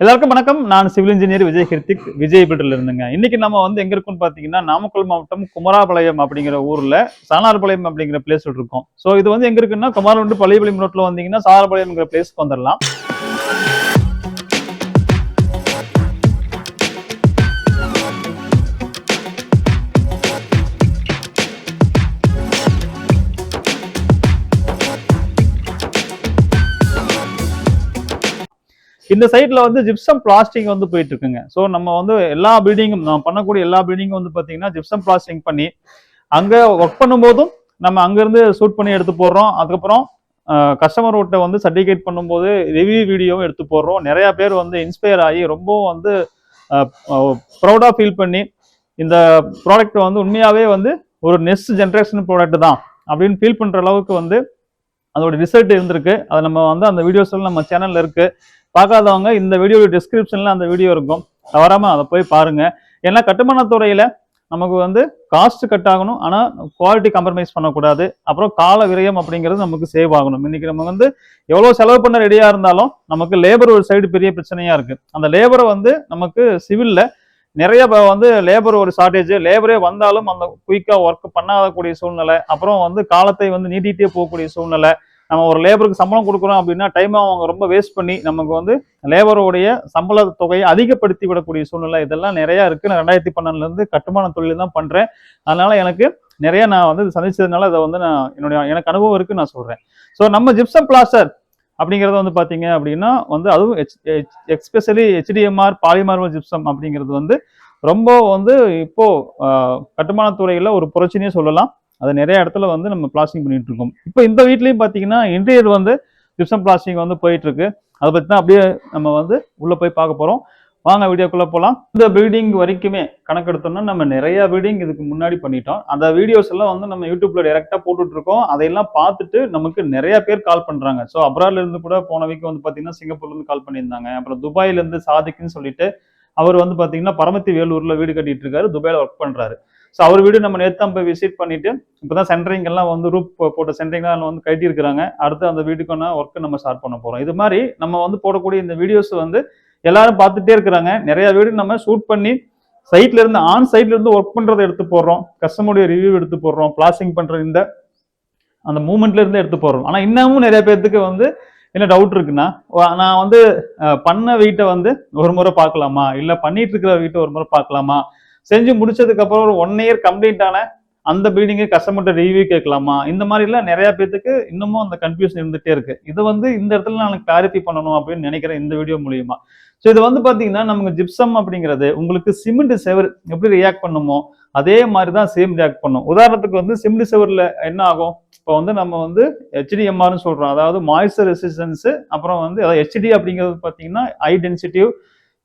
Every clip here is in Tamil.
எல்லாருக்கும் வணக்கம். நான் சிவில் இன்ஜினியர் விஜய் கிருத்திக் விஜய் பில்டர்ல இருந்துங்க. இன்னைக்கு நம்ம வந்து எங்க இருக்கும்னு பாத்தீங்கன்னா நாமக்கல் மாவட்டம் குமராபாளையம் அப்படிங்கிற ஊர்ல சாணார்பாளையம் அப்படிங்கிற பிளேஸ் இருக்கோம். ஸோ இது வந்து எங்க இருக்குன்னா குமாரவண்டு பள்ளிப்பாளையம் ரோட்ல வந்தீங்கன்னா சாரபாளையம்ங்கிற பிளேஸ்க்கு வந்துடலாம் இந்த சைட்ல வந்து ஜிப்சம் பிளாஸ்டிங் வந்து போயிட்டு இருக்குங்க ஸோ நம்ம வந்து எல்லா பில்டிங்கும் நம்ம பண்ணக்கூடிய எல்லா பில்டிங்கும் வந்து பாத்தீங்கன்னா ஜிப்சம் பிளாஸ்டிங் பண்ணி அங்க ஒர்க் பண்ணும்போதும் நம்ம அங்கிருந்து ஷூட் பண்ணி எடுத்து போடுறோம். அதுக்கப்புறம் கஸ்டமர் கிட்ட வந்து சர்டிஃபிகேட் பண்ணும்போது ரிவ்யூ வீடியோவும் எடுத்து போடுறோம். நிறைய பேர் வந்து இன்ஸ்பயர் ஆகி ரொம்பவும் வந்து ப்ரௌடாக ஃபீல் பண்ணி இந்த ப்ராடக்ட் வந்து உண்மையாகவே வந்து ஒரு நெக்ஸ்ட் ஜென்ரேஷன் ப்ராடக்ட் தான் அப்படின்னு ஃபீல் பண்ணுற அளவுக்கு வந்து அதோட ரிசல்ட் இருந்திருக்கு. அது நம்ம வந்து அந்த வீடியோஸ் நம்ம சேனலில் இருக்குது பார்க்காதவங்க இந்த வீடியோ டிஸ்கிரிப்ஷனில் அந்த வீடியோ இருக்கும். தவறாமல் அதை போய் பாருங்கள் ஏன்னா கட்டுமானத்துறையில் நமக்கு வந்து காஸ்ட் கட் ஆகணும். ஆனால் குவாலிட்டி காம்ப்ரமைஸ் பண்ணக்கூடாது. அப்புறம் கால விரயம் அப்படிங்கிறது நமக்கு சேவ் ஆகணும். இன்னைக்கு நம்ம வந்து எவ்வளோ செலவு பண்ண ரெடியாக இருந்தாலும் நமக்கு லேபர் ஒரு சைடு பெரிய பிரச்சனையாக இருக்குது அந்த லேபரை வந்து நமக்கு சிவிலில் நிறைய வந்து லேபர் ஒரு ஷார்டேஜ் லேபரே வந்தாலும் அந்த குயிக்காக ஒர்க் பண்ணாதக்கூடிய சூழ்நிலை. அப்புறம் வந்து காலத்தை வந்து நீட்டிகிட்டே போகக்கூடிய சூழ்நிலை. நம்ம ஒரு லேபருக்கு சம்பளம் கொடுக்குறோம் அப்படின்னா டைம் அவங்க ரொம்ப வேஸ்ட் பண்ணி நமக்கு வந்து லேபருடைய சம்பள தொகையை அதிகப்படுத்தி விடக்கூடிய சூழ்நிலை இதெல்லாம் நிறையா இருக்குது நான் ரெண்டாயிரத்தி பன்னெண்டுலேருந்து கட்டுமான தொழில் தான் பண்ணுறேன் அதனால் எனக்கு நிறைய நான் வந்து சந்திச்சதுனால அதை வந்து நான் என்னுடைய எனக்கு அனுபவம் இருக்குன்னு நான் சொல்கிறேன் ஸோ நம்ம ஜிப்சம் பிளாஸ்டர் அப்படிங்கிறது வந்து பார்த்தீங்க அப்படின்னா வந்து அதுவும் எக்ஸ்பெஷலி ஹெச்டிஎம்ஆர் பாலிமார்மல் ஜிப்சம் அப்படிங்கிறது வந்து ரொம்ப வந்து இப்போ கட்டுமானத்துறையில் ஒரு புரட்சினே சொல்லலாம். அதை நிறைய இடத்துல வந்து நம்ம பிளாஸ்டிங் பண்ணிட்டு இருக்கோம் இப்போ இந்த வீட்லேயும் பார்த்தீங்கன்னா இன்டீரியர் வந்து ஜிப்சம் பிளாஸ்டிங் வந்து போயிட்டு இருக்கு அதை பற்றி தான் அப்படியே நம்ம வந்து உள்ளே போய் பார்க்க போகிறோம் வாங்க வீடியோக்குள்ளே போகலாம் இந்த பில்டிங் வரைக்குமே கணக்கெடுத்தோம்னா நம்ம நிறைய பில்டிங் இதுக்கு முன்னாடி பண்ணிட்டோம். அந்த வீடியோஸ் எல்லாம் வந்து நம்ம யூடியூப்ல டேரெக்டாக போட்டுட்டு இருக்கோம் அதையெல்லாம் பார்த்துட்டு நமக்கு நிறைய பேர் கால் பண்ணுறாங்க ஸோ அப்ராட்ல இருந்து கூட போன வீக் வந்து பார்த்தீங்கன்னா சிங்கப்பூர்லேருந்து கால் பண்ணியிருந்தாங்க. அப்புறம் துபாயிலேருந்து சாதிக்குன்னு சொல்லிட்டு அவர் வந்து பார்த்தீங்கன்னா பரமத்தி வேலூரில் வீடு கட்டிட்டு இருக்காரு துபாயில் ஒர்க் பண்ணுறாரு ஸோ அவர் வீடு நம்ம நேற்று போய் விசிட் பண்ணிட்டு இப்போ தான் எல்லாம் வந்து ரூப் போட்ட சென்டரிங்லாம் வந்து கட்டி இருக்கிறாங்க அடுத்து அந்த வீட்டுக்கான ஒர்க்கு நம்ம ஸ்டார்ட் பண்ண போகிறோம் இது மாதிரி நம்ம வந்து போடக்கூடிய இந்த வீடியோஸ் வந்து எல்லாரும் பார்த்துட்டே இருக்கிறாங்க. நிறைய வீடு நம்ம ஷூட் பண்ணி சைட்ல இருந்து ஆன் சைட்ல இருந்து ஒர்க் பண்றதை எடுத்து போடுறோம். கஸ்டமருடைய ரிவ்யூ எடுத்து போடுறோம். பிளாசிங் பண்ற இந்த அந்த மூமெண்ட்ல இருந்து எடுத்து போடுறோம். ஆனா இன்னமும் நிறைய பேர்த்துக்கு வந்து என்ன டவுட் இருக்குன்னா நான் வந்து பண்ண வீட்டை வந்து ஒரு முறை பார்க்கலாமா? இல்ல பண்ணிட்டு இருக்கிற வீட்டை ஒரு முறை பார்க்கலாமா? செஞ்சு முடிச்சதுக்கு அப்புறம் ஒரு ஒன் இயர் கம்ப்ளீட் ஆன அந்த பில்டிங்கை கஸ்டமர்கிட்ட ரிவ்யூ கேட்கலாமா? இந்த மாதிரிலாம் நிறைய பேத்துக்கு இன்னமும் அந்த கன்ஃபியூஷன் இருந்துகிட்டே இருக்கு. இது வந்து இந்த இடத்துல நான் கிளாரிஃபை பண்ணணும் அப்படின்னு நினைக்கிறேன் இந்த வீடியோ மூலியமா. ஸோ இது வந்து பார்த்தீங்கன்னா நமக்கு ஜிப்சம் அப்படிங்கிறது உங்களுக்கு சிமெண்ட் செவர் எப்படி ரியாக்ட் பண்ணுமோ அதே மாதிரி தான் சேம் ரியாக்ட் பண்ணும். உதாரணத்துக்கு வந்து சிமெண்ட் செவரில் என்ன ஆகும்? இப்போ வந்து நம்ம வந்து ஹெச்டிஎம்ஆர்னு சொல்கிறோம் அதாவது மாய்ஸ்சர் ரெசிஸ்டன்ஸு அப்புறம் வந்து அதாவது ஹெச்டி அப்படிங்கிறது பார்த்தீங்கன்னா ஹை டென்சிட்டிவ்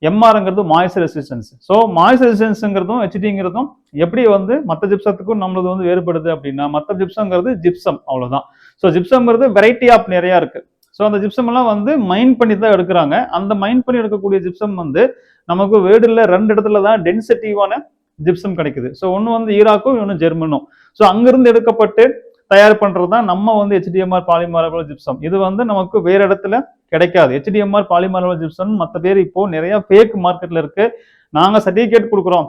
எம்ஆர்ங்கிறது மாய்ஸ் ரெசிஸ்டன்ஸ். ஸோ மாய்ஸ் ரெசிஸ்டன்ஸுங்கிறதும் ஹெச்டிங்கிறதும் எப்படி வந்து மற்ற ஜிப்சத்துக்கும் நம்மளது வந்து வேறுபடுது அப்படின்னா மற்ற ஜிப்சம்ங்கிறது ஜிப்சம் அவ்வளோதான் ஸோ ஜிப்சம்ங்கிறது வெரைட்டி ஆஃப் நிறையா இருக்கு. ஸோ அந்த ஜிப்சம் எல்லாம் வந்து மைண்ட் பண்ணி தான் எடுக்கிறாங்க. அந்த மைண்ட் பண்ணி எடுக்கக்கூடிய ஜிப்சம் வந்து நமக்கு வேர்டில் ரெண்டு இடத்துல தான் டென்சிட்டிவான ஜிப்சம் கிடைக்குது. ஸோ ஒன்று வந்து ஈராக்கும் இன்னொன்று ஜெர்மனும். ஸோ அங்கிருந்து எடுக்கப்பட்டு தயார் பண்ணுறது தான் நம்ம வந்து ஹெச்டிஎம்ஆர் பாலிமாரபிள் ஜிப்சம் இது வந்து நமக்கு வேற இடத்துல கிடைக்காது. ஹெச்டிஎம்ஆர் பாலிமாரபிள் ஜிப்சம் மற்ற பேர் இப்போ நிறைய ஃபேக் மார்க்கெட்டில் இருக்குது நாங்கள் சர்டிஃபிகேட் கொடுக்குறோம்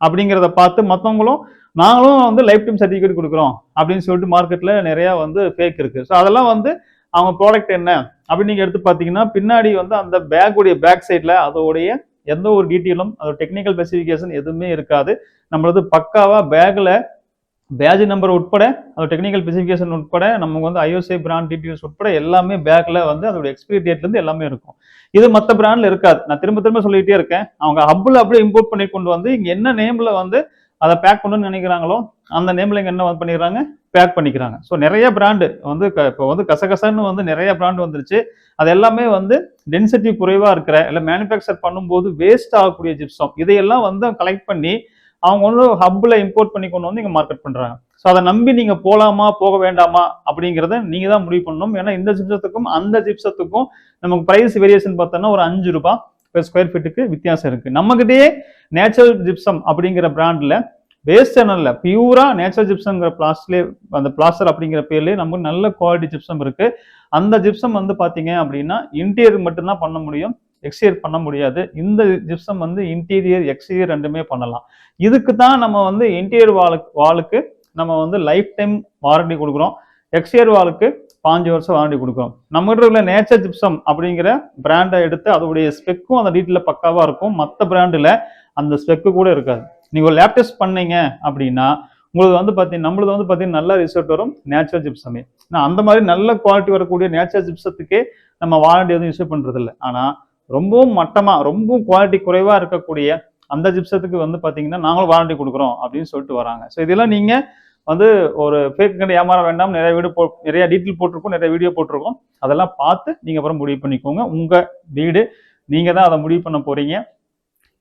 அப்படிங்கிறத பார்த்து மற்றவங்களும் நாங்களும் வந்து லைஃப் டைம் சர்டிஃபிகேட் கொடுக்குறோம் அப்படின்னு சொல்லிட்டு மார்க்கெட்டில் நிறையா வந்து ஃபேக் இருக்குது ஸோ அதெல்லாம் வந்து அவங்க ப்ராடக்ட் என்ன? அப்படின்னு நீங்கள் எடுத்து பார்த்தீங்கன்னா பின்னாடி வந்து அந்த பேக்குடைய பேக் சைடில் அதோடைய எந்த ஒரு டீட்டெயிலும் அதோட டெக்னிக்கல் ஸ்பெசிஃபிகேஷன் எதுவுமே இருக்காது. நம்மளது பக்காவாக பேக்கில் பேஜ் நம்பர் உட்பட அதோட டெக்னிக்கல் ஸ்பெசிஃபிகேஷன் உட்பட நமக்கு வந்து ஐஓசி பிராண்ட் டீட்டெயில்ஸ் உட்பட எல்லாமே பேக்கில் வந்து அதோட எக்ஸ்பிரி டேட்லேருந்து எல்லாமே இருக்கும். இது மற்ற பிராண்டில் இருக்காது. நான் திரும்ப திரும்ப சொல்லிகிட்டே இருக்கேன். அவங்க ஹப்பில் அப்படியே இம்போர்ட் பண்ணி கொண்டு வந்து இங்கே என்ன நேமில் வந்து அதை பேக் பண்ணணும்னு நினைக்கிறாங்களோ அந்த நேமில் இங்கே என்ன வந்து பண்ணிடுறாங்க? பேக் பண்ணிக்கிறாங்க. ஸோ நிறைய பிராண்டு வந்து க- இப்போ வந்து கசகசன்னு வந்து நிறைய பிராண்டு வந்துருச்சு. அது எல்லாமே வந்து டென்சிட்டி குறைவாக இருக்கிற இல்லை மேனுஃபேக்சர் பண்ணும்போது வேஸ்ட் ஆகக்கூடிய ஜிப்ஸம் இதையெல்லாம் வந்து கலெக்ட் பண்ணி அவங்க வந்து ஹப்பில் இம்போர்ட் பண்ணி கொண்டு வந்து இங்கே மார்க்கெட் பண்ணுறாங்க ஸோ அதை நம்பி நீங்கள் போகலாமா போக வேண்டாமா அப்படிங்கிறத நீங்கள் தான் முடிவு பண்ணணும். ஏன்னா இந்த ஜிப்சத்துக்கும் அந்த ஜிப்சத்துக்கும் நமக்கு ப்ரைஸ் வேரியேஷன் பார்த்தோன்னா ஒரு அஞ்சு ரூபாய் பெர் ஸ்கொயர் ஃபீட்டுக்கு வித்தியாசம் இருக்குது நம்மகிட்டயே நேச்சுரல் ஜிப்சம் அப்படிங்கிற பிராண்டில் வேஸ்ட் சேனல்ல பியூரா நேச்சுரல் ஜிப்சம்ங்கிற பிளாஸ்ட்லே அந்த பிளாஸ்டர் அப்படிங்கிற பேர்லேயே நமக்கு நல்ல குவாலிட்டி ஜிப்சம் இருக்கு. அந்த ஜிப்சம் வந்து பார்த்தீங்க அப்படின்னா இன்டீரியர் மட்டும்தான் பண்ண முடியும். எக்ஸ்டீரியர் பண்ண முடியாது. இந்த ஜிப்சம் வந்து இன்டீரியர் எக்ஸ்டீரியர் ரெண்டுமே பண்ணலாம். இதுக்கு தான் நம்ம வந்து இன்டீரியர் வாலுக்கு வாலுக்கு நம்ம வந்து லைஃப் டைம் வாரண்டி கொடுக்குறோம். எக்ஸ்டீரியர் வாலுக்கு பாஞ்சு வருஷம் வாரண்டி கொடுக்குறோம். நம்மகிட்ட உள்ள நேச்சர் ஜிப்சம் அப்படிங்கிற பிராண்டை எடுத்து அதோடைய ஸ்பெக்கும் அந்த டீட்டெயில் பக்காவாக இருக்கும். மற்ற பிராண்டில் அந்த ஸ்பெக்கு கூட இருக்காது. நீங்கள் ஒரு லேப் டெஸ்ட் பண்ணீங்க அப்படின்னா உங்களுக்கு வந்து பார்த்தீங்கன்னா நம்மளது வந்து பார்த்தீங்கன்னா நல்ல ரிசல்ட் வரும் நேச்சுரல் ஜிப்சமே நான் அந்த மாதிரி நல்ல குவாலிட்டி வரக்கூடிய நேச்சுரல் ஜிப்சத்துக்கே நம்ம வாரண்டி எதுவும் யூஸ் பண்ணுறதில்ல ஆனால் ரொம்பவும் மட்டமாக ரொம்பவும் குவாலிட்டி குறைவாக இருக்கக்கூடிய அந்த ஜிப்சத்துக்கு வந்து பார்த்தீங்கன்னா நாங்களும் வாரண்டி கொடுக்குறோம் அப்படின்னு சொல்லிட்டு வராங்க. ஸோ இதெல்லாம் நீங்கள் வந்து ஒரு ஃபேக் கண்டு ஏமாற வேண்டாம் நிறைய வீடு போ நிறைய டீட்டெயில் போட்டிருக்கோம் நிறைய வீடியோ போட்டிருக்கோம். அதெல்லாம் பார்த்து நீங்கள் அப்புறம் முடிவு பண்ணிக்கோங்க. உங்கள் வீடு நீங்கள் தான் அதை முடிவு பண்ண போகிறீங்க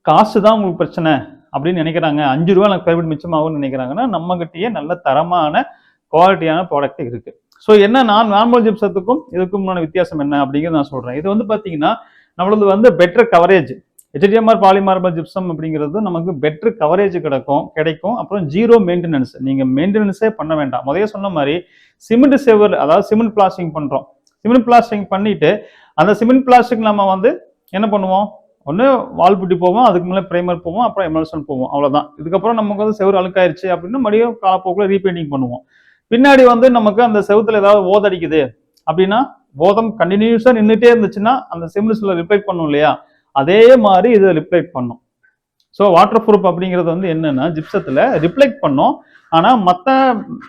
காசு தான் உங்களுக்கு பிரச்சனை அப்படின்னு நினைக்கிறாங்க. அஞ்சு ரூபா எனக்கு பிரைவேட் மிச்சமாகும்னு நினைக்கிறாங்கன்னா நம்மகிட்டயே நல்ல தரமான குவாலிட்டியான ப்ராடக்ட் இருக்குது ஸோ என்ன நான் நார்மல் ஜிப்சத்துக்கும் இதுக்கும் உண்டான வித்தியாசம் என்ன அப்படிங்கிறது நான் சொல்கிறேன் இது வந்து பார்த்தீங்கன்னா நம்மளது வந்து better coverage HDMR polymarble gypsum அப்படிங்கிறது நமக்கு பெட்டர் கவரேஜ் கிடைக்கும் கிடைக்கும். அப்புறம் ஜீரோ மெயின்டெனன்ஸ் நீங்கள் மெயின்டெனன்ஸே பண்ண வேண்டாம். முதல்ல சொன்ன மாதிரி சிமெண்ட் செவர் அதாவது சிமெண்ட் பிளாஸ்டிங் பண்ணுறோம் சிமெண்ட் பிளாஸ்டிங் பண்ணிட்டு அந்த சிமெண்ட் பிளாஸ்டிக் நம்ம வந்து என்ன பண்ணுவோம்? ஒன்று வால் புட்டி போவோம் அதுக்கு மேலே ப்ரைமர் போவோம் அப்புறம் எமல்சன் போவோம். அவ்வளோதான் இதுக்கப்புறம் நமக்கு வந்து செவுரு அழுக்காயிருச்சு அப்படின்னு மறுபடியும் காலப்போக்கில் ரீபெயிண்டிங் பண்ணுவோம். பின்னாடி வந்து நமக்கு அந்த செவுத்துல ஏதாவது ஓதடிக்குது அப்படின்னா போதம் கண்டினியூஸாக நின்றுட்டே இருந்துச்சுன்னா அந்த சிம்லிஸில் ரிப்ளைட் பண்ணும் இல்லையா? அதே மாதிரி இதை ரிப்ளைட் பண்ணும். ஸோ வாட்டர் ப்ரூஃப் அப்படிங்கிறது வந்து என்னன்னா ஜிப்சத்தில் ரிப்ளைட் பண்ணும். ஆனால் மற்ற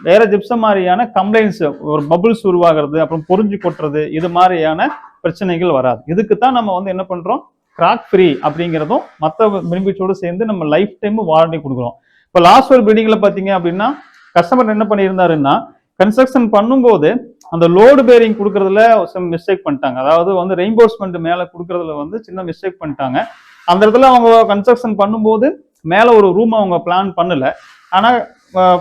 வேற ஜிப்சம் மாதிரியான கம்ப்ளைண்ட்ஸ் ஒரு பபுள்ஸ் உருவாகிறது அப்புறம் பொறிஞ்சு கொட்டுறது இது மாதிரியான பிரச்சனைகள் வராது. இதுக்கு தான் நம்ம வந்து என்ன பண்ணுறோம் கிராக் ஃப்ரீ அப்படிங்கிறதும் மற்ற பெனிஃபிட்ஸோடு சேர்ந்து நம்ம லைஃப் டைம் வாரண்டி கொடுக்குறோம். இப்போ லாஸ்ட் ஒரு பில்டிங்கில் பார்த்தீங்க அப்படின்னா கஸ்டமர் என்ன பண்ணியிருந்தாருன்னா கன்ஸ்ட்ரக்ஷன் பண்ணும்போது அந்த லோடு பேரிங் கொடுக்கறதுல சம் மிஸ்டேக் பண்ணிட்டாங்க. அதாவது வந்து ரெயின்போர்ஸ்மெண்ட் மேலே கொடுக்கறதுல வந்து சின்ன மிஸ்டேக் பண்ணிட்டாங்க. அந்த இடத்துல அவங்க கன்ஸ்ட்ரக்ஷன் பண்ணும்போது மேலே ஒரு ரூம் அவங்க பிளான் பண்ணல. ஆனால்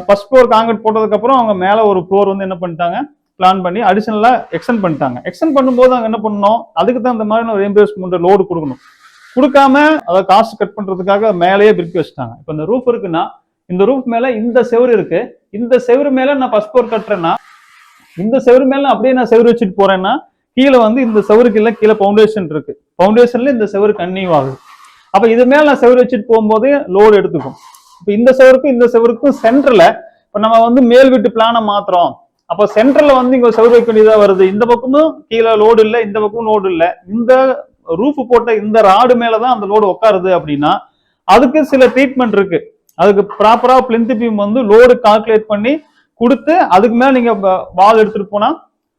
ஃபர்ஸ்ட் ஃப்ளோர் காங்கிரீட் போட்டதுக்கப்புறம் அவங்க மேலே ஒரு ஃப்ளோர் வந்து என்ன பண்ணிட்டாங்க? பிளான் பண்ணி அடிஷனலாக எக்ஸ்டெண்ட் பண்ணிட்டாங்க. எக்ஸ்டெண்ட் பண்ணும்போது அவங்க என்ன பண்ணணும் அதுக்கு தான் இந்த மாதிரி ஒரு ரெயின்போர்ஸ்மெண்ட் லோடு கொடுக்கணும். கொடுக்காம அதை காசு கட் பண்ணுறதுக்காக மேலேயே பிரிக்கி வச்சுட்டாங்க. இப்போ இந்த ரூஃப் இருக்குன்னா இந்த ரூஃப் மேலே இந்த செவுரு இருக்கு. இந்த செவுரு மேலே நான் ஃபர்ஸ்ட் ஃப்ளோர் கட்டுறேன்னா இந்த செவுரு மேல அப்படியே நான் செவரு வச்சுட்டு போறேன்னா கீழே வந்து இந்த செவருக்கு இல்லை கீழே ஃபவுண்டேஷன் இருக்கு. ஃபவுண்டேஷன்ல இந்த செவரு கன்னியூ ஆகுது. அப்ப இது மேல நான் செவரு வச்சுட்டு போகும்போது லோடு எடுத்துக்கும். இப்போ இந்த செவருக்கும் இந்த செவருக்கும் சென்டர்ல இப்ப நம்ம வந்து மேல் வீட்டு பிளானை மாத்துறோம். அப்போ சென்டர்ல வந்து இங்க செவரு வைக்க வேண்டியதா வருது. இந்த பக்கமும் கீழே லோடு இல்லை இந்த பக்கமும் லோடு இல்லை. இந்த ரூஃப் போட்ட இந்த ராடு மேலதான் அந்த லோடு உட்காருது அப்படின்னா அதுக்கு சில ட்ரீட்மெண்ட் இருக்கு. அதுக்கு ப்ராப்பரா பிளிந்து பீம் வந்து லோடு கால்குலேட் பண்ணி கொடுத்து அதுக்கு மேல நீங்க வால் எடுத்துட்டு போனா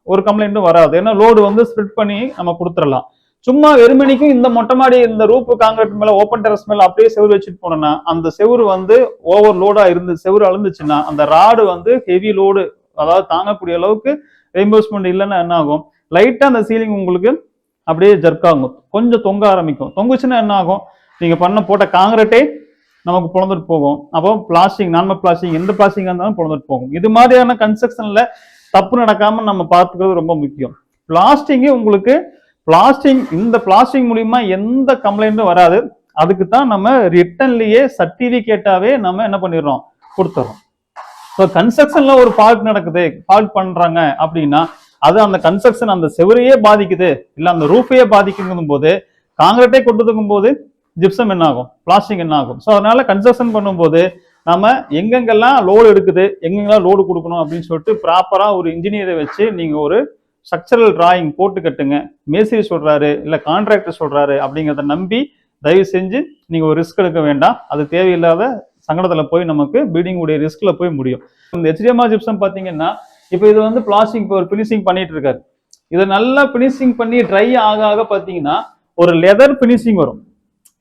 ஒரு கம்ப்ளைண்ட்டும் வராது. ஏன்னா லோடு வந்து ஸ்ப்ளிட் பண்ணி நம்ம கொடுத்துடலாம். சும்மா வெறுமணிக்கும் இந்த மொட்டை மாடி இந்த ரூப் காங்கிரீட் மேல ஓப்பன் டெரஸ் மேல அப்படியே செவுரு வச்சுட்டு போனோம்னா அந்த செவுரு வந்து ஓவர் லோடா இருந்து செவுரு அழுந்துச்சுன்னா அந்த ராடு வந்து ஹெவி லோடு அதாவது தாங்கக்கூடிய அளவுக்கு ரெயின்போஸ்மெண்ட் இல்லைன்னா என்ன ஆகும்? லைட்டா அந்த சீலிங் உங்களுக்கு அப்படியே ஜர்க் ஆகும். கொஞ்சம் தொங்க ஆரம்பிக்கும். தொங்குச்சுன்னா என்ன ஆகும்? நீங்க பண்ண போட்ட காங்கிரட்டே நமக்கு பிறந்துட்டு போகும். அப்போ பிளாஸ்டிக் நார்மல் பிளாஸ்டிக் எந்த பிளாஸ்டிக் இருந்தாலும் பிறந்துட்டு போகும். இது மாதிரியான கன்ஸ்ட்ரக்ஷன்ல தப்பு நடக்காம நம்ம பார்த்துக்கிறது ரொம்ப முக்கியம். பிளாஸ்டிக் உங்களுக்கு பிளாஸ்டிக் இந்த பிளாஸ்டிக் மூலியமா எந்த கம்ப்ளைண்ட்டும் வராது. அதுக்கு தான் நம்ம ரிட்டன்லயே சர்டிபிகேட்டாவே நம்ம என்ன பண்ணிடுறோம்? கொடுத்துறோம் ஸோ கன்ஸ்ட்ரக்ஷன்ல ஒரு ஃபால்ட் நடக்குது. ஃபால்ட் பண்றாங்க அப்படின்னா அது அந்த கன்ஸ்ட்ரக்ஷன் அந்த செவரையே பாதிக்குது. இல்லை அந்த ரூஃபையே பாதிக்குங்கும் போது காங்கிரட்டே கொண்டு போது ஜிப்சம் என்ன ஆகும் பிளாஸ்டிக் என்ன ஆகும் ஸோ அதனால கன்ஸ்ட்ரக்ஷன் பண்ணும்போது நம்ம எங்கெங்கெல்லாம் லோடு எடுக்குது எங்கெங்கெல்லாம் லோடு கொடுக்கணும் அப்படின்னு சொல்லிட்டு ப்ராப்பராக ஒரு இன்ஜினியரை வச்சு நீங்கள் ஒரு ஸ்ட்ரக்சரல் டிராயிங் போட்டு கட்டுங்க. மேஸ்திரி சொல்கிறாரு இல்லை கான்ட்ராக்டர் சொல்கிறாரு அப்படிங்கிறத நம்பி தயவு செஞ்சு நீங்கள் ஒரு ரிஸ்க் எடுக்க வேண்டாம். அது தேவையில்லாத சங்கடத்தில் போய் நமக்கு பில்டிங் உடைய ரிஸ்க்ல போய் முடியும். இந்த ஹெச்டிஎம்ஆர் ஜிப்சம் பார்த்தீங்கன்னா இப்போ இது வந்து பிளாஸ்டிக் இப்போ ஒரு ஃபினிஷிங் பண்ணிட்டு இருக்காரு. இதை நல்லா ஃபினிஷிங் பண்ணி ட்ரை ஆக ஆக பார்த்தீங்கன்னா ஒரு லெதர் ஃபினிஷிங் வரும்.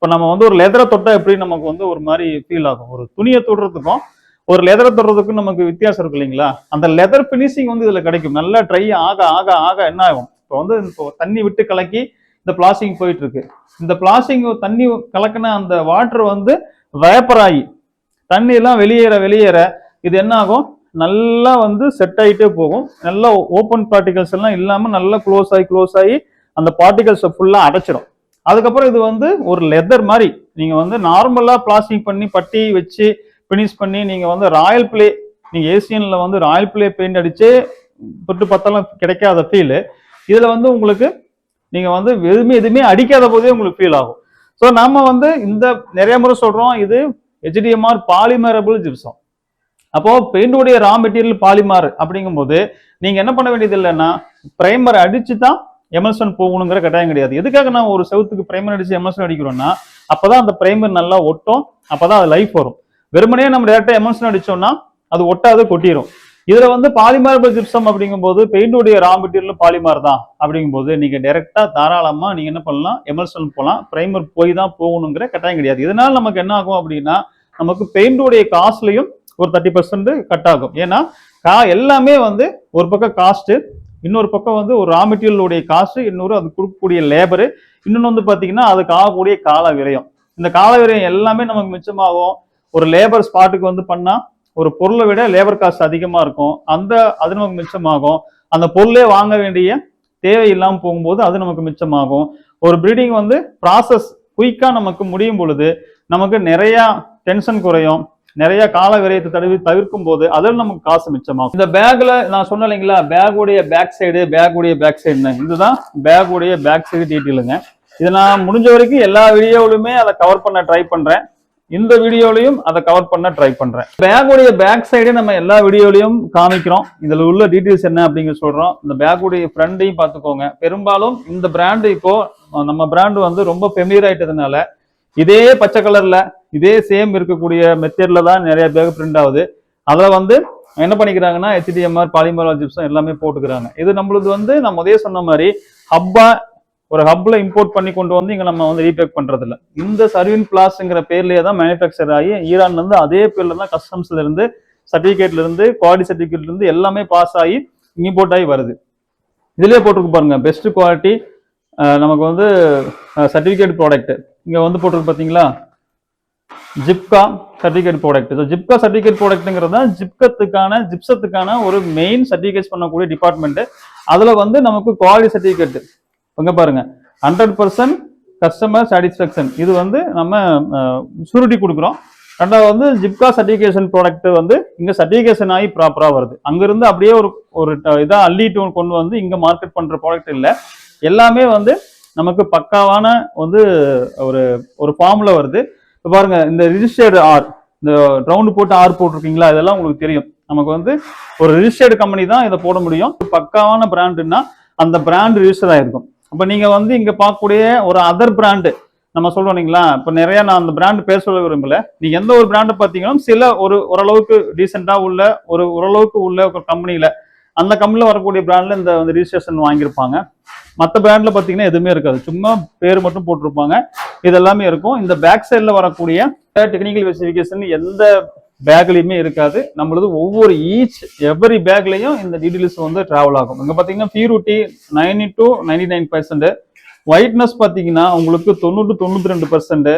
இப்போ நம்ம வந்து ஒரு லெதரை தொட்டால் எப்படி நமக்கு வந்து ஒரு மாதிரி ஃபீல் ஆகும்? ஒரு துணியை தொடுறதுக்கும் ஒரு லெதரை தொடுறதுக்கும் நமக்கு வித்தியாசம் இருக்கு இல்லைங்களா? அந்த லெதர் ஃபினிஷிங் வந்து இதில் கிடைக்கும். நல்லா ட்ரை ஆக ஆக ஆக என்ன ஆகும்? இப்போ வந்து இப்போ தண்ணி விட்டு கலக்கி இந்த பிளாஸ்டிங் போயிட்டு இருக்கு இந்த பிளாஸ்டிங் தண்ணி கலக்கின அந்த வாட்டர் வந்து வேப்பர் ஆகி தண்ணி எல்லாம் வெளியேற வெளியேற இது என்ன ஆகும்? நல்லா வந்து செட் ஆகிட்டே போகும். நல்லா ஓப்பன் பார்ட்டிகல்ஸ் எல்லாம் இல்லாமல் நல்லா க்ளோஸ் ஆகி க்ளோஸ் ஆகி அந்த பார்ட்டிகல்ஸை ஃபுல்லாக அடைச்சிடும். அதுக்கப்புறம் இது வந்து ஒரு லெதர் மாதிரி. நீங்கள் வந்து நார்மலாக பிளாஸ்டிக் பண்ணி பட்டி வச்சு ஃபினிஷ் பண்ணி நீங்கள் வந்து ராயல் பிளே நீங்கள் ஏசியனில் வந்து ராயல் பிளே பெயிண்ட் அடித்து தொட்டு பார்த்தாலும் கிடைக்காத ஃபீல் இதில் வந்து உங்களுக்கு நீங்கள் வந்து எதுவுமே எதுவுமே அடிக்காத போதே உங்களுக்கு ஃபீல் ஆகும். ஸோ நம்ம வந்து இந்த நிறைய முறை சொல்கிறோம் இது ஹெச்டிஎம்ஆர் பாலிமரபிள் ஜிப்சம் அப்போ பெயிண்டோடைய ரா மெட்டீரியல் பாலிமார் அப்படிங்கும்போது நீங்க என்ன பண்ண வேண்டியது இல்லைன்னா பிரைமர் அடிச்சு தான் எமல்சன் போகணுங்கிற கட்டாயம் கிடையாது. எதுக்காக நான் ஒரு செவத்துக்கு பிரைமர் அடிச்சு எமல்சன் அடிக்கிறோம்னா அப்பதான் அந்த பிரைமர் நல்லா ஒட்டும் அப்பதான் அது லைஃப் வரும். வெறுமனே நம்ம டேரக்டா எமல்சன் அடிச்சோம்னா அது ஒட்டாது கொட்டிடும் இதுல வந்து பாலிமார்பிள் ஜிப்சம் அப்படிங்கும்போது பெயிண்டோடைய ரா மெட்டீரியல் பாலிமார் தான் அப்படிங்கும்போது நீங்க டேரக்டா தாராளமா நீங்க என்ன பண்ணலாம் எமல்சன் போகலாம் பிரைமர் போய் தான் போகணுங்கிற கட்டாயம் கிடையாது. இதனால நமக்கு என்ன ஆகும் அப்படின்னா நமக்கு பெயிண்டோடைய காஸ்ட்லயும் ஒரு தேர்ட்டி பர்சன்ட் கட் ஆகும். ஏன்னா கா எல்லாமே வந்து ஒரு பக்கம் காஸ்ட் இன்னொரு பக்கம் வந்து ஒரு ரா மெட்டீரியலுடைய காசு இன்னொரு அது கொடுக்கக்கூடிய லேபரு இன்னொன்று வந்து பார்த்தீங்கன்னா அதுக்கு ஆகக்கூடிய கால விரயம். இந்த கால விரயம் எல்லாமே நமக்கு மிச்சமாகும். ஒரு லேபர் ஸ்பாட்டுக்கு வந்து பண்ணால் ஒரு பொருளை விட லேபர் காஸ்ட் அதிகமாக இருக்கும். அந்த அது நமக்கு மிச்சமாகும். அந்த பொருளே வாங்க வேண்டிய தேவை இல்லாமல் போகும்போது அது நமக்கு மிச்சமாகும். ஒரு ப்ரீடிங் வந்து ப்ராசஸ் குயிக்காக நமக்கு முடியும் பொழுது நமக்கு நிறையா டென்ஷன் குறையும். நிறைய கால விரயத்தை தடவி தவிர்க்கும் போது அதில் நமக்கு காசு மிச்சமாகும். இந்த பேக்ல நான் சொன்னேன் இல்லைங்களா பேக்குடைய பேக் சைடு பேக்குடைய பேக் சைடுன்னு இதுதான் பேக்குடைய பேக் சைடு டீட்டெயிலுங்க இதை நான் முடிஞ்ச வரைக்கும் எல்லா வீடியோவிலுமே அதை கவர் பண்ண ட்ரை பண்றேன். இந்த வீடியோலையும் அதை கவர் பண்ண ட்ரை பண்றேன். பேக்குடைய பேக் சைடே நம்ம எல்லா வீடியோலையும் காமிக்கிறோம். இதுல உள்ள டீட்டெயில்ஸ் என்ன அப்படிங்க சொல்றோம். இந்த பேக்குடைய ஃப்ரண்டையும் பார்த்துக்கோங்க. பெரும்பாலும் இந்த பிராண்டு இப்போ நம்ம பிராண்டு வந்து ரொம்ப ஃபெமிலியர் ஆயிட்டதுனால இதே பச்சை கலர்ல இதே சேம் இருக்கக்கூடிய மெத்தேடில் தான் நிறைய பேக் பிரிண்ட் ஆகுது. அதை வந்து என்ன பண்ணிக்கிறாங்கன்னா ஹெச்டிஎம்ஆர் பாலிமர் ஜிப்ஸும் எல்லாமே போட்டுக்கிறாங்க. இது நம்மளுது வந்து நம்ம அதே சொன்ன மாதிரி ஹப்பா ஒரு ஹப்ல இம்போர்ட் பண்ணி கொண்டு வந்து இங்கே நம்ம வந்து ரீபேக் பண்ணுறதில்ல இந்த சர்வின் பிளாஸ்ங்கிற பேர்லேயே தான் மேனுஃபேக்சர் ஆகி ஈரான்லேருந்து அதே பேர்ல தான் கஸ்டம்ஸ்லேருந்து சர்டிஃபிகேட்லேருந்து குவாலிட்டி சர்டிஃபிகேட்லேருந்து எல்லாமே பாஸ் ஆகி இம்போர்ட் ஆகி வருது. இதிலே போட்டிருக்கு பாருங்க பெஸ்ட் குவாலிட்டி நமக்கு வந்து சர்டிஃபிகேட் ப்ராடக்ட் இங்கே வந்து போட்டிருக்கு பார்த்தீங்களா ஜிப்கா சர்டிஃபிகேட் ப்ராடக்ட் ஸோ ஜிப்கா சர்டிஃபிகேட் ப்ராடக்ட்டுங்கிறது தான் ஜிப்கத்துக்கான ஜிப்சத்துக்கான ஒரு மெயின் சர்டிஃபிகேட்ஸ் பண்ணக்கூடிய டிபார்ட்மெண்ட்டு அதில் வந்து நமக்கு குவாலிட்டி சர்டிஃபிகேட் இங்க பாருங்க. ஹண்ட்ரட் பர்சன்ட் கஸ்டமர் சாட்டிஸ்ஃபேக்ஷன் இது வந்து நம்ம சுருட்டி கொடுக்குறோம். ரெண்டாவது வந்து ஜிப்கா சர்டிஃபிகேஷன் ப்ராடக்ட் வந்து இங்கே சர்டிஃபிகேஷன் ஆகி ப்ராப்பராக வருது. அங்கேருந்து அப்படியே ஒரு ஒரு இதாக அள்ளிட்டு கொண்டு வந்து இங்கே மார்க்கெட் பண்ணுற ப்ராடக்ட் இல்லை. எல்லாமே வந்து நமக்கு பக்காவான வந்து ஒரு ஒரு ஃபார்மில் வருது. இப்போ பாருங்க இந்த ரிஜிஸ்டர்டு ஆர் இந்த ரவுண்டு போட்டு ஆர் போட்டிருக்கீங்களா? இதெல்லாம் உங்களுக்கு தெரியும். நமக்கு வந்து ஒரு ரிஜிஸ்டர்டு கம்பெனி தான் இதை போட முடியும். பக்காவான பிராண்டுன்னா அந்த பிராண்ட் ரிஜிஸ்டர் ஆயிருக்கும். அப்போ நீங்க வந்து இங்க பார்க்கக்கூடிய ஒரு அதர் பிராண்டு நம்ம சொல்றோம் இல்லைங்களா? இப்போ நிறைய நான் அந்த பிராண்ட் பேர் சொல்ல விரும்பல. நீங்க எந்த ஒரு பிராண்டை பார்த்தீங்கன்னா சில ஒரு ஓரளவுக்கு ரீசெண்டா உள்ள ஒரு ஓரளவுக்கு உள்ள ஒரு கம்பெனியில அந்த கம்பெனியில் வரக்கூடிய பிராண்ட்ல இந்த வந்து ரிஜிஸ்ட்ரேஷன் வாங்கியிருப்பாங்க. மற்ற பிராண்ட்ல பார்த்தீங்கன்னா எதுவுமே இருக்காது. சும்மா பேர் மட்டும் போட்டிருப்பாங்க. இதெல்லாமே இருக்கும். இந்த பேக் சைடில் வரக்கூடிய டெக்னிக்கல் ஸ்பெசிஃபிகேஷன் எந்த பேக்லையுமே இருக்காது. நம்மளது ஒவ்வொரு ஈச் எவ்ரி பேக்லையும் இந்த டீடைல்ஸ் வந்து டிராவல் ஆகும். இங்கே பார்த்தீங்கன்னா purity ninety two ninety nine percent whiteness பார்த்தீங்கன்னா உங்களுக்கு தொண்ணூறு தொண்ணூற்றி ரெண்டு பர்சன்ட்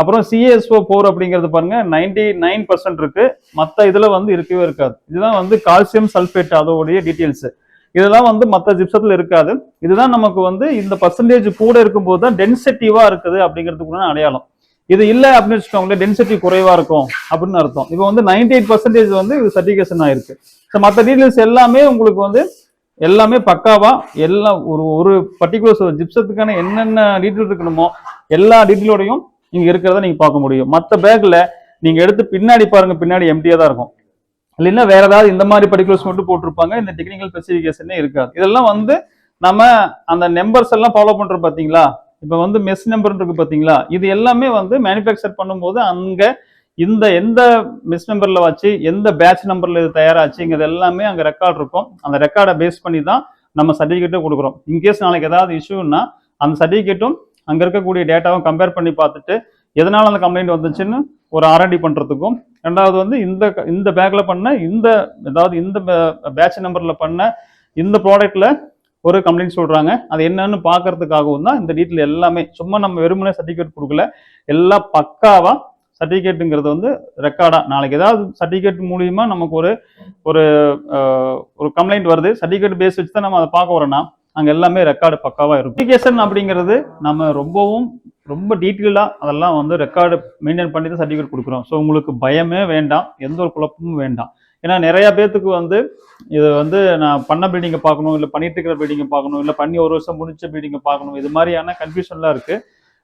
அப்புறம் சிஎஸ்ஓ போர் அப்படிங்கிறது பாருங்க நைன்டி நைன் பர்சன்ட் இருக்கு. மற்ற இதில் வந்து இருக்கவே இருக்காது. இதுதான் வந்து கால்சியம் சல்ஃபேட் அதோடைய டீட்டெயில்ஸ் இதெல்லாம் வந்து மற்ற ஜிப்சத்தில் இருக்காது. இதுதான் நமக்கு வந்து இந்த பர்சன்டேஜ் கூட இருக்கும்போது தான் டென்சிட்டிவாக இருக்குது அப்படிங்கிறதுக்கு அடையாளம். இது இல்லை அப்படின்னு வச்சுக்கோங்களேன் டென்சிட்டி குறைவாக இருக்கும் அப்படின்னு அர்த்தம். இப்போ வந்து நைன்டி எயிட் பர்சன்டேஜ் வந்து இது சர்டிஃபிகேஷன் ஆயிருக்கு. ஸோ மற்ற டீட்டெயில்ஸ் எல்லாமே உங்களுக்கு வந்து எல்லாமே பக்காவா எல்லாம் ஒரு ஒரு பர்டிகுலர் ஜிப்சத்துக்கான என்னென்ன டீட்டெயில் இருக்கணுமோ எல்லா டீட்டெயிலோடையும் இங்கே இருக்கிறத நீங்கள் பார்க்க முடியும். மற்ற பேக்கில் நீங்கள் எடுத்து பின்னாடி பாருங்கள் பின்னாடி எம்டியாக தான் இருக்கும். இல்லைன்னா வேற ஏதாவது இந்த மாதிரி பர்டிகுலர்ஸ் மட்டும் போட்டிருப்பாங்க. இந்த டெக்னிக்கல் ஸ்பெசிஃபிகேஷனே இருக்காது. இதெல்லாம் வந்து நம்ம அந்த நம்பர்ஸ் எல்லாம் ஃபாலோ பண்றோம் பாத்தீங்களா? இப்போ வந்து மெஸ் நம்பர் இருக்கு பாத்தீங்களா? இது எல்லாமே வந்து மேனுஃபேக்சர் பண்ணும்போது அங்க இந்த எந்த மெஸ் நம்பர்ல வச்சு எந்த பேட்ச் நம்பர்ல இது தயாராச்சுங்கிறது எல்லாமே அங்க ரெக்கார்ட் இருக்கும். அந்த ரெக்கார்டை பேஸ் பண்ணி தான் நம்ம சர்டிஃபிகேட்டை கொடுக்குறோம். இன்கேஸ் நாளைக்கு ஏதாவது இஷ்யூன்னா அந்த சர்டிஃபிகேட்டும் அங்க இருக்கக்கூடிய டேட்டாவும் கம்பேர் பண்ணி பார்த்துட்டு எதனால் அந்த கம்ப்ளைண்ட் வந்துச்சுன்னு ஒரு ஆர்என்டி பண்ணுறதுக்கும் ரெண்டாவது வந்து இந்த இந்த பேக்கில் பண்ண இந்த அதாவது இந்த பேட்ச் நம்பரில் பண்ண இந்த ப்ராடக்ட்ல ஒரு கம்ப்ளைண்ட் சொல்கிறாங்க அது என்னன்னு பார்க்கறதுக்காகவும் தான் இந்த டீட்டெயில் எல்லாமே சும்மா நம்ம வெறுமனே சர்டிஃபிகேட் கொடுக்கல. எல்லாம் பக்காவாக சர்டிஃபிகேட்டுங்கிறது வந்து ரெக்கார்டாக நாளைக்கு ஏதாவது சர்டிஃபிகேட் மூலியமா நமக்கு ஒரு ஒரு ஒரு கம்ப்ளைண்ட் வருது. சர்டிஃபிகேட் பேஸ் வச்சு தான் நம்ம அதை பார்க்க வரோம்னா அங்கே எல்லாமே ரெக்கார்டு பக்காவாக இருக்கும். அப்ளிகேஷன் அப்படிங்கிறது நம்ம ரொம்பவும் ரொம்ப டீட்டெயிலாக அதெல்லாம் வந்து ரெக்கார்டு மெயின்டைன் பண்ணி தான் சர்டிஃபிகேட் கொடுக்குறோம். ஸோ உங்களுக்கு பயமே வேண்டாம். எந்த ஒரு குழப்பமும் வேண்டாம். ஏன்னா நிறையா பேர்த்துக்கு வந்து இது வந்து நான் பண்ண பில்டிங்கை பார்க்கணும் இல்லை பண்ணிட்டு இருக்கிற பில்டிங்கை பார்க்கணும் இல்லை பண்ணி ஒரு வருஷம் முடிச்ச பில்டிங்கை பார்க்கணும். இது மாதிரியான கன்ஃபியூஷன்லாம் இருக்குது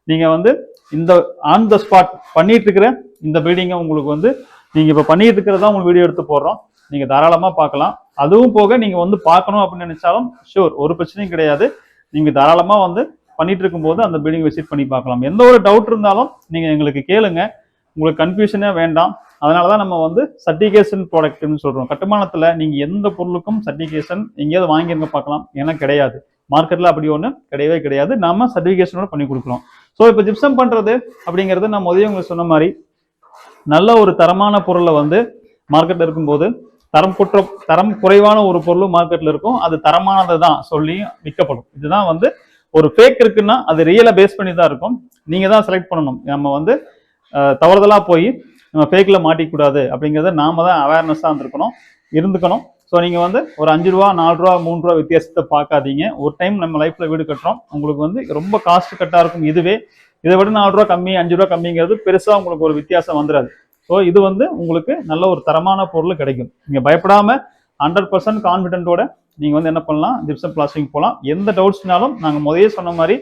நீங்கள் வந்து இந்த ஆன் த ஸ்பாட் பண்ணிட்டு இருக்கிற இந்த பில்டிங்கை உங்களுக்கு வந்து நீங்கள் இப்போ பண்ணிட்டு இருக்கிறதா உங்களுக்கு வீடியோ எடுத்து போடுறோம். நீங்கள் தாராளமாக பார்க்கலாம். அதுவும் போக நீங்கள் வந்து பார்க்கணும் அப்படின்னு நினச்சாலும் ஷூர் ஒரு பிரச்சனையும் கிடையாது. நீங்கள் தாராளமாக வந்து பண்ணிட்டு இருக்கும்போது அந்த பில்டிங் விசிட் பண்ணி பார்க்கலாம். எந்த ஒரு டவுட் இருந்தாலும் நீங்கள் எங்களுக்கு கேளுங்க. உங்களுக்கு கன்ஃபியூஷனே வேண்டாம். அதனால தான் நம்ம வந்து சர்டிஃபிகேஷன் ப்ராடக்ட்னு சொல்கிறோம் கட்டுமானத்தில் நீங்கள் எந்த பொருளுக்கும் சர்டிஃபிகேஷன் எங்கேயாவது வாங்கிருங்க பார்க்கலாம். ஏன்னா கிடையாது. மார்க்கெட்டில் அப்படி ஒன்று கிடையவே கிடையாது. நம்ம சர்டிஃபிகேஷனோட பண்ணி கொடுக்குறோம். ஸோ இப்போ ஜிப்சம் பண்ணுறது அப்படிங்கிறது நான் முதல்ல உங்களுக்கு சொன்ன மாதிரி நல்ல ஒரு தரமான பொருளை வந்து மார்க்கெட்டில் இருக்கும்போது தரம் குற்ற தரம் குறைவான ஒரு பொருளும் மார்க்கெட்டில் இருக்கும். அது தரமானதை தான் சொல்லி விற்கப்படும். இதுதான் வந்து ஒரு ஃபேக் இருக்குன்னா அது ரியலை பேஸ் பண்ணி தான் இருக்கும். நீங்கள் தான் செலக்ட் பண்ணணும். நம்ம வந்து தவறுதலாக போய் நம்ம ஃபேக்கில் மாட்டிக்கூடாது அப்படிங்கிறத நாம தான் அவேர்னஸாக இருந்திருக்கணும் இருந்துக்கணும். ஸோ நீங்கள் வந்து ஒரு அஞ்சு ரூபா நாலு ரூபா மூணு ரூபா வித்தியாசத்தை பார்க்காதீங்க. ஒரு டைம் நம்ம லைஃப்பில் வீடு கட்டுறோம். உங்களுக்கு வந்து ரொம்ப காஸ்ட் கட்டாக இருக்கும் இதுவே. இதை விட நாலு ரூபா கம்மி அஞ்சு ரூபா கம்மிங்கிறது பெருசாக உங்களுக்கு ஒரு வித்தியாசம் வந்துடாது ஸோ இது வந்து உங்களுக்கு நல்ல ஒரு தரமான பொருள் கிடைக்கும். நீங்கள் பயப்படாமல் ஹண்ட்ரட் பர்சன்ட் கான்ஃபிடென்ட்டோட நீங்கள் வந்து என்ன பண்ணலாம் ஜிப்சம் பிளாஸ்டிங் போகலாம் எந்த டவுட்ஸ்னாலும் நாங்கள் முதலே சொன்ன மாதிரி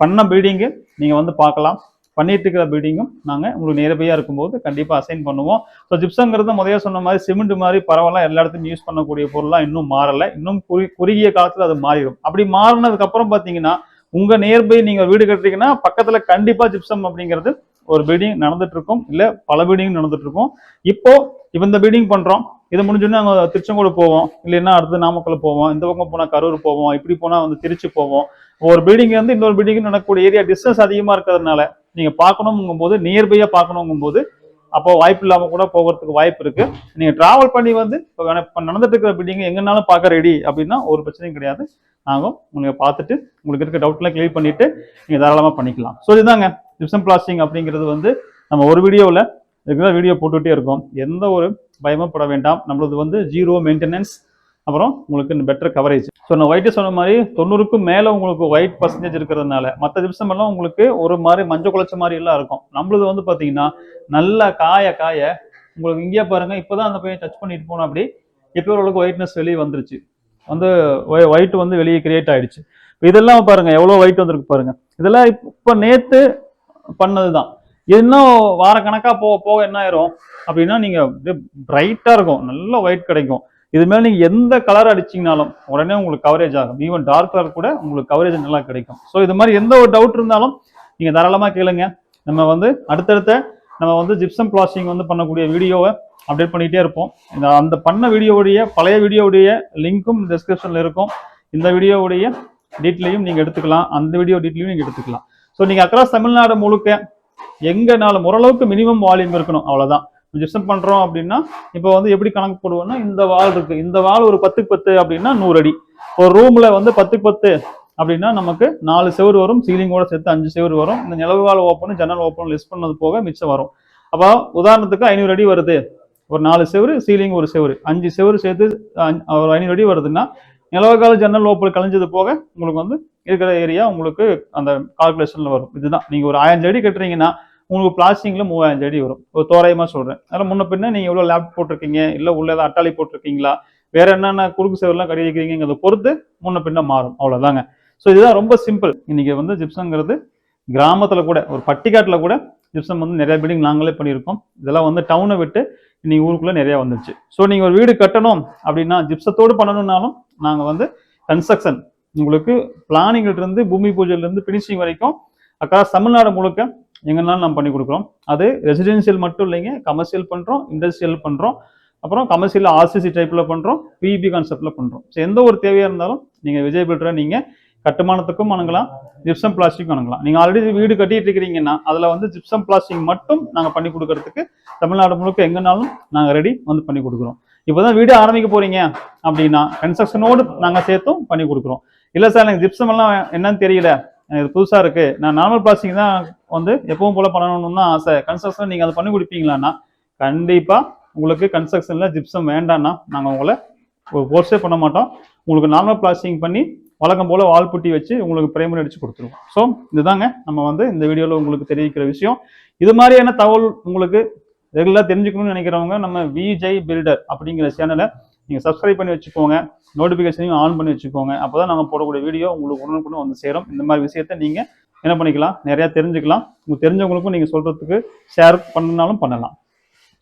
பண்ண பில்டிங்கு நீங்கள் வந்து பார்க்கலாம். பண்ணிட்டு இருக்கிற பில்டிங்கும் நாங்கள் உங்களுக்கு நேரடியாக இருக்கும்போது கண்டிப்பாக அசைன் பண்ணுவோம். ஸோ ஜிப்சங்கிறது முதல்ல சொன்ன மாதிரி சிமெண்ட் மாதிரி பரவாயில்ல எல்லா இடத்துலையும் யூஸ் பண்ணக்கூடிய பொருள்லாம் இன்னும் மாறலை. இன்னும் குறி குறுகிய காலத்தில் அது மாறிடும். அப்படி மாறினதுக்கப்புறம் பார்த்தீங்கன்னா உங்கள் நேர்பை நியர்பை வீடு கட்டுறீங்கன்னா பக்கத்தில் கண்டிப்பாக ஜிப்சம் அப்படிங்கிறது ஒரு பில்டிங் நடந்துட்டு இருக்கும். இல்லை பல பில்டிங் நடந்துட்டு இருக்கும். இப்போ இப்போ இந்த பில்டிங் பண்ணுறோம் இது முடிஞ்சோடனே நாங்கள் திருச்செங்கோடு போவோம். இல்லைன்னா அடுத்து நாமக்கல் போவோம். இந்த பக்கம் போனால் கரூர் போவோம். இப்படி போனால் வந்து திருச்சி போவோம். ஒரு பில்டிங் வந்து இன்னொரு பில்டிங் நடக்கக்கூடிய ஏரியா டிஸ்டன்ஸ் அதிகமாக இருக்கிறதுனால நீங்கள் பார்க்கணுங்கும் போது நியர்பையாக பார்க்கணுங்கும் போது அப்போ வாய்ப்பு இல்லாமல் கூட போகிறதுக்கு வாய்ப்பு இருக்கு. நீங்கள் டிராவல் பண்ணி வந்து இப்போ நடந்துட்டு இருக்கிற பில்டிங் எங்கனாலும் பார்க்க ரெடி அப்படின்னா ஒரு பிரச்சனையும் கிடையாது. நாங்கள் உங்களுக்கு பார்த்துட்டு உங்களுக்கு இருக்க டவுட்லாம் கிளியர் பண்ணிட்டு நீங்கள் தாராளமாக பண்ணிக்கலாம். ஸோ இதுதாங்க. ஜிப்சம் பிளாஸ்டிங் அப்படிங்கிறது வந்து நம்ம ஒரு வீடியோவில் ரெகுலர் வீடியோ போட்டுகிட்டே இருக்கோம். எந்த ஒரு பயமப்பட வேண்டாம். நம்மளது வந்து ஜீரோ மெயின்டெனன்ஸ் அப்புறம் உங்களுக்கு பெட்டர் கவரேஜ் ஸோ நான் ஒயிட்டு சொன்ன மாதிரி தொண்ணூறுக்கும் மேலே உங்களுக்கு ஒயிட் பர்சன்டேஜ் இருக்கிறதுனால மற்ற ஜிப்சம் எல்லாம் உங்களுக்கு ஒரு மாதிரி மஞ்சள் குளச்ச மாதிரி எல்லாம் இருக்கும். நம்மளது வந்து பார்த்தீங்கன்னா நல்லா காய காய உங்களுக்கு இங்கேயே பாருங்கள் இப்போ தான் அந்த பையன் டச் பண்ணிட்டு போனோம் அப்படி இப்போ ஓரளவுக்கு ஒயிட்னஸ் வெளியே வந்துருச்சு. வந்து ஒயிட் வந்து வெளியே கிரியேட் ஆயிடுச்சு. இதெல்லாம் பாருங்கள் எவ்வளோ ஒயிட் வந்திருக்கு பாருங்கள் இதெல்லாம் இப்போ நேற்று பண்ணது தான் இன்னும் வாரக்கணக்காக போக போக என்ன ஆயிரும்? அப்படின்னா நீங்கள் அப்படியே பிரைட்டாக இருக்கும். நல்ல ஒயிட் கிடைக்கும். இது மேலே நீங்கள் எந்த கலர் அடிச்சிங்கனாலும் உடனே உங்களுக்கு கவரேஜ் ஆகும். ஈவன் டார்க் கலர் கூட உங்களுக்கு கவரேஜ் நல்லா கிடைக்கும். ஸோ இது மாதிரி எந்த ஒரு டவுட் இருந்தாலும் நீங்கள் தாராளமாக கேளுங்க. நம்ம வந்து அடுத்தடுத்த நம்ம வந்து ஜிப்சம் பிளாஸ்டிங் வந்து பண்ணக்கூடிய வீடியோவை அப்டேட் பண்ணிகிட்டே இருப்போம். இந்த அந்த பண்ண வீடியோவுடைய பழைய வீடியோவுடைய லிங்க்கும் டிஸ்கிரிப்ஷனில் இருக்கும். இந்த வீடியோவுடைய டீட்டெயிலையும் நீங்கள் எடுத்துக்கலாம். அந்த வீடியோ டீட்டெயிலையும் நீங்கள் எடுத்துக்கலாம். ஸோ நீங்கள் அக்ராஸ் தமிழ்நாடு முழுக்க எங்கனாலும் ஓரளவுக்கு மினிமம் வால்யூம் இருக்கணும் அவ்வளோதான் ஜிப்சம் பண்ணுறோம் அப்படின்னா இப்போ வந்து எப்படி கணக்கு போடுவோம்னா இந்த வால் இருக்குது இந்த வால் ஒரு பத்துக்கு பத்து அப்படின்னா நூறு அடி. ஒரு ரூமில் வந்து பத்துக்கு பத்து அப்படின்னா நமக்கு நாலு செவுரு வரும் சீலிங்கோட சேர்த்து அஞ்சு செவுரு வரும். இந்த நிலவு வால் ஓப்பன் ஜன்னல் ஓப்பன் லிஸ்ட் பண்ணது போக மிச்சம் வரும். அப்போ உதாரணத்துக்கு ஐநூறு அடி வருது. ஒரு நாலு செவுரு சீலிங் ஒரு செவரு. அஞ்சு செவரு சேர்த்து அஞ்சு- ஒரு ஐநூறு அடி வருதுன்னா நிலவகால ஜன்னல் ஓப்பல் கழிஞ்சது போக உங்களுக்கு வந்து இருக்கிற ஏரியா உங்களுக்கு அந்த கால்குலேஷனில் வரும். இதுதான். நீங்கள் ஒரு ஆயிரம் அடி கட்டுறீங்கன்னா உங்களுக்கு பிளாஸ்டிங்கில் மூவாயிரம் அடி வரும். ஒரு தோராயமாக சொல்கிறேன் அதனால் முன்ன பின்ன நீங்கள் எவ்வளோ லேப் போட்டிருக்கீங்க இல்லை உள்ள ஏதாவது அட்டாளி போட்டிருக்கீங்களா வேற என்னென்ன குறுக்கு சேவெல்லாம் கட்டி வைக்கிறீங்கிறத பொறுத்து முன்ன பின்ன மாறும். அவ்வளோதாங்க ஸோ இதுதான் ரொம்ப சிம்பிள் இன்றைக்கி வந்து ஜிப்சங்கிறது கிராமத்தில் கூட ஒரு பட்டிக்காட்டில் கூட ஜிப்சம் வந்து நிறைய பில்டிங் நாங்களே பண்ணியிருக்கோம். இதெல்லாம் வந்து டவுனை விட்டு இன்னைக்கு ஊருக்குள்ளே நிறையா வந்துருச்சு. ஸோ நீங்கள் ஒரு வீடு கட்டணும் அப்படின்னா ஜிப்சத்தோடு பண்ணணும்னாலும் நாங்கள் வந்து கன்ஸ்ட்ரக்ஷன் உங்களுக்கு பிளானிங்ல இருந்து பூமி பூஜையிலேருந்து ஃபினிஷிங் வரைக்கும் அக்கா தமிழ்நாடு முழுக்க எங்கனாலும் நம்ம பண்ணி கொடுக்குறோம். அது ரெசிடென்சியல் மட்டும் இல்லைங்க கமர்ஷியல் பண்ணுறோம் இண்டஸ்ட்ரியல் பண்ணுறோம் அப்புறம் கமர்ஷியல் ஆர்சிசி டைப்பில் பண்ணுறோம் பிபி கான்செப்டில் பண்ணுறோம் ஸோ எந்த ஒரு தேவையாக இருந்தாலும் நீங்கள் விஜய் பில்டரை நீங்கள் கட்டுமானத்துக்கும் அணுகலாம் ஜிப்சம் பிளாஸ்டிக்கும் அணுகலாம். நீங்கள் ஆல்ரெடி வீடு கட்டிட்டு இருக்கிறீங்கன்னா அதில் வந்து ஜிப்சம் பிளாஸ்டிக் மட்டும் நாங்கள் பண்ணி கொடுக்கறதுக்கு தமிழ்நாடு முழுக்க எங்கேனாலும் நாங்கள் ரெடி வந்து பண்ணி கொடுக்குறோம். இப்போ தான் வீடு ஆரம்பிக்க போறீங்க அப்படின்னா கன்ஸ்ட்ரக்ஷனோடு நாங்கள் சேர்த்தும் பண்ணி கொடுக்குறோம். இல்லை சார் எனக்கு ஜிப்சம் எல்லாம் என்னன்னு தெரியல. இது புதுசாக இருக்குது நான் நார்மல் பிளாஸ்டிக் தான் வந்து எப்பவும் போல் பண்ணணும்னு தான் ஆசை. கன்ஸ்ட்ரக்ஷன் நீங்கள் அதை பண்ணி கொடுப்பீங்களான்னா கண்டிப்பாக உங்களுக்கு கன்ஸ்ட்ரக்ஷனில் ஜிப்சம் வேண்டாம்னா நாங்கள் உங்களை ஃபோர்ஸே பண்ண மாட்டோம். உங்களுக்கு நார்மல் பிளாஸ்டிங் பண்ணி வழக்கம் போல் வால் புட்டி வச்சு உங்களுக்கு பிரைமரி அடித்து கொடுத்துருவோம். ஸோ இதுதாங்க நம்ம வந்து இந்த வீடியோவில் உங்களுக்கு தெரிவிக்கிற விஷயம். இது மாதிரியான தகவல் உங்களுக்கு ரெகுலராக தெரிஞ்சுக்கணும்னு நினைக்கிறவங்க நம்ம விஜய் பில்டர் அப்படிங்கிற சேனலை நீங்கள் சப்ஸ்கிரைப் பண்ணி வச்சுக்கோங்க. நோட்டிஃபிகேஷனையும் ஆன் பண்ணி வச்சுக்கோங்க. அப்போ தான் நாங்கள் போடக்கூடிய வீடியோ உங்களுக்கு உடனுக்குடன் வந்து சேரும். இந்த மாதிரி விஷயத்தை நீங்கள் என்ன பண்ணிக்கலாம்? நிறையா தெரிஞ்சுக்கலாம். உங்களுக்கு தெரிஞ்சவங்களுக்கும் நீங்கள் சொல்கிறதுக்கு ஷேர் பண்ணனாலும் பண்ணலாம்.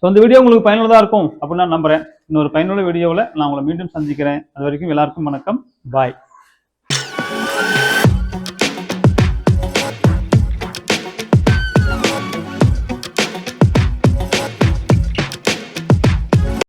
ஸோ இந்த வீடியோ உங்களுக்கு பயனுள்ளதாக இருக்கும் அப்படின்னு நான் நம்புறேன். இன்னொரு பயனுள்ள வீடியோவில் நான் உங்களை மீண்டும் சந்திக்கிறேன். அது வரைக்கும் எல்லாருக்கும் வணக்கம். பாய்